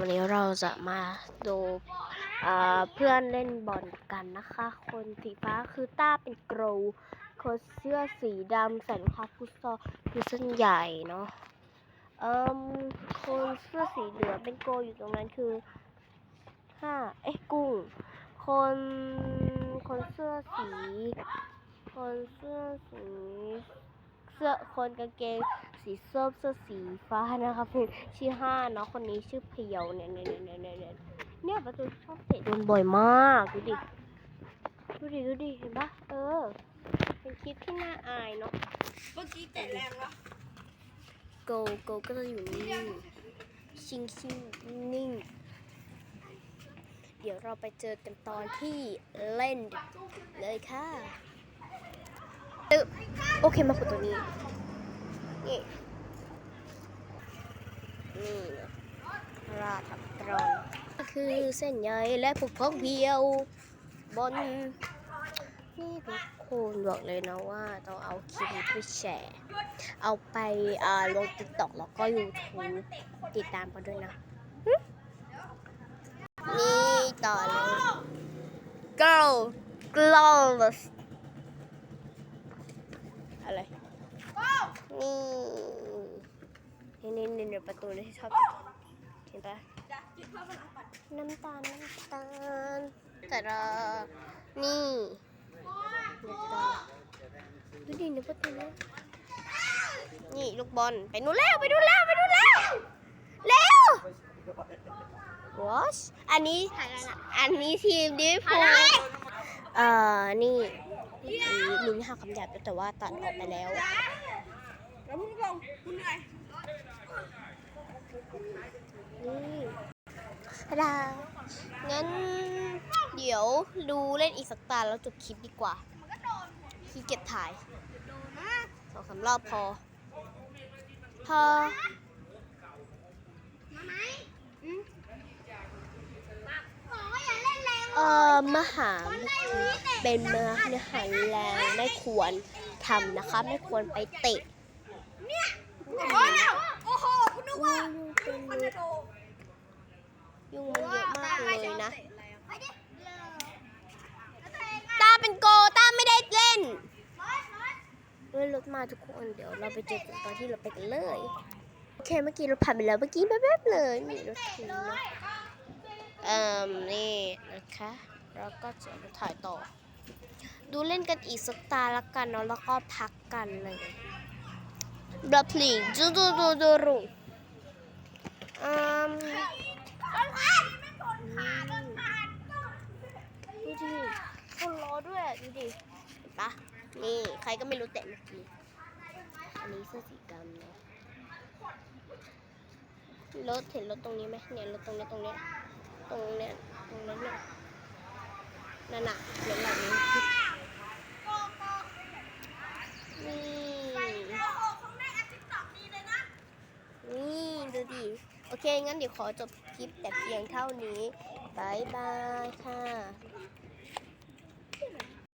วันนี้เราจะมาดูเพื่อนเล่นบอลกันนะคะ คนสีฟ้าคือต้าเป็นโกรคนเสื้อสีดำใส่รองเท้าฟุตซอลคือเส้นใหญ่เนาะเอ่มคนเสื้อสีเหลืองเป็นโกอยู่ตรงนั้นคือห้าเอ๊ะกุ้ง คนคนเสื้อสี คนเสื้อสี เสื้อคนกางเกงสีส้มเสื้อสีฟ้านะคะเป็นชื่อห้าเนาะคนนี้ชื่อเพียวเนี่ยเนี่ยเนี่ยเนี่ยเนี่ยเนี่ยประตูชอบเตะโดนบ่อยมากดูดิดูดิดูดิเห็นปะเออ เป็นคลิปที่น่าอายเนาะเมื่อกี้เตะแรงวะโกโกก็จะอยู่นิ่งชิงชิงนิ่งเดี๋ยวเราไปเจอกันตอนที่เล่นเลยค่ะตึ๊บโอเคมาฝึกตัวนี้นี่ นี่นะราทับต รอนก็คือเส้นใยและผูกพองเพียวบนนี่ทุกคนบอกเลยนะว่าต้องเอาคลิปนี้ไปแชร์ เอาไปอ่าลงติ๊กต็อกแล้วก็ยูทูบติดตามกันด้วยนะ นี่ต่อเลย girl gloves อะไร นี่ นี่นี่นี่ประตูที่ชอบ เห็นปะน้ำตาลน้ำตาลแต่ละนี่น้ำตาลดูดิในประตูนะนี่ลูกบอลไปนู่นแล้วไปนู่นแล้วไปนู่นแล้วเร็ว Wash อันนี้อันนี้ทีมดิฟูเอ่อนี่ลิ้นหักคำหยาบแต่ว่าตัดออกไปแล้วแล้วมึงลงมึงเหนื่อย นี่ดางั้นเดี๋ยวดูเล่นอีกสักตาแล้วจบคลิปดีกว่าขี้เกียจถ่ายสองสามรอบพอ พอเออมหาเป็นมหาหาแรงไม่ควรทำนะคะ ไม่ควรไปเตะโอ้ยโอ้โหคุณนึกว่า ยุง มันจะโดน ยุงมันเยอะมากเลยนะ ตาเป็นโกตาไม่ได้เล่นด้วยรถมาทุกคนเดี๋ยวเราไปเจอกันตอนที่เราไปกันเลยโอเคเมื่อกี้เราผ่านไปแล้วเมื่อกี้แป๊บๆเลยมีรถถึงเนอะเอ่มนี่นะคะแล้วก็จะมาถ่ายต่อ ดูเล่นกันอีกสักตาละกันเนาะแล้วก็พักกันเลยบลัพลิงจูดูดูดูรุอืม ดูดิคนรอด้วยดูดิเห็นปะนี่ใครก็ไม่รู้แต่เมื่อกี้อันนี้เสื้อสีดำเนาะรถเห็นรถตรงนี้ไหมเนี่ยรถตรงนี้ตรงนี้ตรงเนี้ยตรงนั้นเนี่ยนั่นน่ะรถเหล่านี้นี่ โอ้โหของแม่อาทิตย์ต่อดีเลยนะ นี่ดูดิ โอ เค งั้นเดี๋ยวขอจบคลิปแต่เพียงเท่านี้บายบายค่ะ